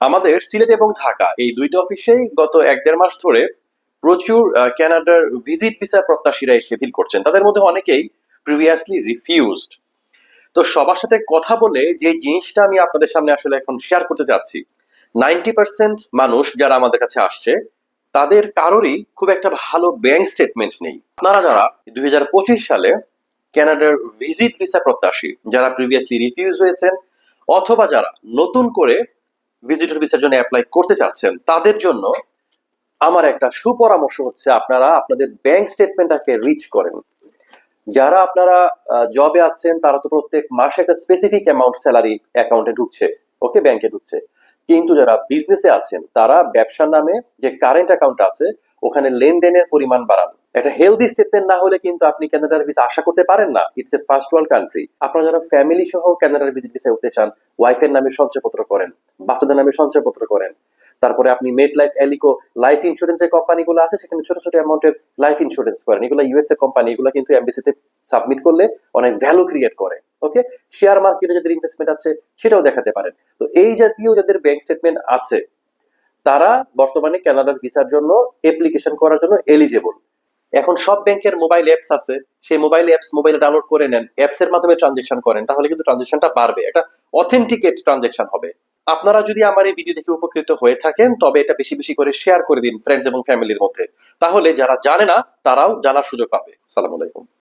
আমাদের সিলেট এবং ঢাকা এই দুইটা অফিসেই গত এক দেড় মাস ধরে প্রচুর আহ, কানাডার ভিজিট ভিসা প্রত্যাশীরা এসে ফিল করছেন। তাদের মধ্যে অনেকেই প্রিভিয়াসলি রিফিউজড তো সবার সাথে কথা বলে যে জিনিসটা আমি আপনাদের সামনে আসলে এখন শেয়ার করতে চাচ্ছি নাইনটি পার্সেন্ট মানুষ যারা আমাদের কাছে আসছে তাদের কারোরই খুব একটা ভালো ব্যাংক স্টেটমেন্ট নেই। আপনারা যারা দুই হাজার পঁচিশ সালে কানাডার ভিজিট ভিসা প্রত্যাশী যারা প্রিভিয়াসলি রিফিউজ হয়েছেন অথবা যারা নতুন করে ভিজিটর ভিসার জন্য অ্যাপ্লাই করতে চাচ্ছেন, তাদের জন্য আমার একটা সুপরামর্শ হচ্ছে আপনারা আপনাদের ব্যাংক স্টেটমেন্টটাকে রিচ করেন। যারা আপনারা জবে আছেন, তারা তো প্রত্যেক মাসে একটা স্পেসিফিক অ্যামাউন্ট স্যালারি অ্যাকাউন্টে ঢুকছে ওকে ব্যাংকে ঢুকছে। কিন্তু যারা বিজনেসে আছেন, তারা ব্যবসার নামে যে কারেন্ট অ্যাকাউন্ট আছে, ওখানে লেনদেনের পরিমাণ বাড়ান। একটা হেলদি স্টেটমেন্ট না হলে কিন্তু আপনি কানাডার ভিসা আশা করতে পারেন না। It's a first world country আপনারা যারা ফ্যামিলি সহ কানাডার ভিজিট ভিসায় উঠতে চান ওয়াইফের নামে সঞ্চয়পত্র করেন, বাচ্চাদের নামে সঞ্চয়পত্র করেন। তারপরে আপনি মেড লাইফ এলিকো লাইফ ইন্স্যুরেন্সের কোম্পানিগুলো আছে, সেখানে ছোট ছোট অ্যামাউন্টের লাইফ ইন্স্যুরেন্স করেন। এগুলো ইউএস এর কোম্পানি, এগুলো কিন্তু এমবিসিতে সাবমিট করলে অনেক ভ্যালু ক্রিয়েট করে। ওকে শেয়ার মার্কেটে যাদের ইনভেস্টমেন্ট আছে, সেটাও দেখাতে পারেন। তো এই জাতীয় যাদের ব্যাংক স্টেটমেন্ট আছে, তারা বর্তমানে কানাডার ভিসার জন্য অ্যাপ্লিকেশন করার জন্য এলিজেবল এখন সব ব্যাংকের মোবাইল অ্যাপস আছে, সেই মোবাইল অ্যাপস মোবাইলে ডাউনলোড করে নেন অ্যাপস এর মাধ্যমে ট্রানজেকশন করেন, তাহলে কিন্তু ট্রানজেকশনটা বাড়বে, একটা অথেন্টিকেট ট্রানজেকশন হবে। আপনারা যদি আমার এই ভিডিও দেখে উপকৃত হয়ে থাকেন, তবে এটা বেশি বেশি করে শেয়ার করে দিন ফ্রেন্ডস এবং ফ্যামিলির মধ্যে। তাহলে যারা জানে না, তারাও জানার সুযোগ পাবে। সালাম আলাইকুম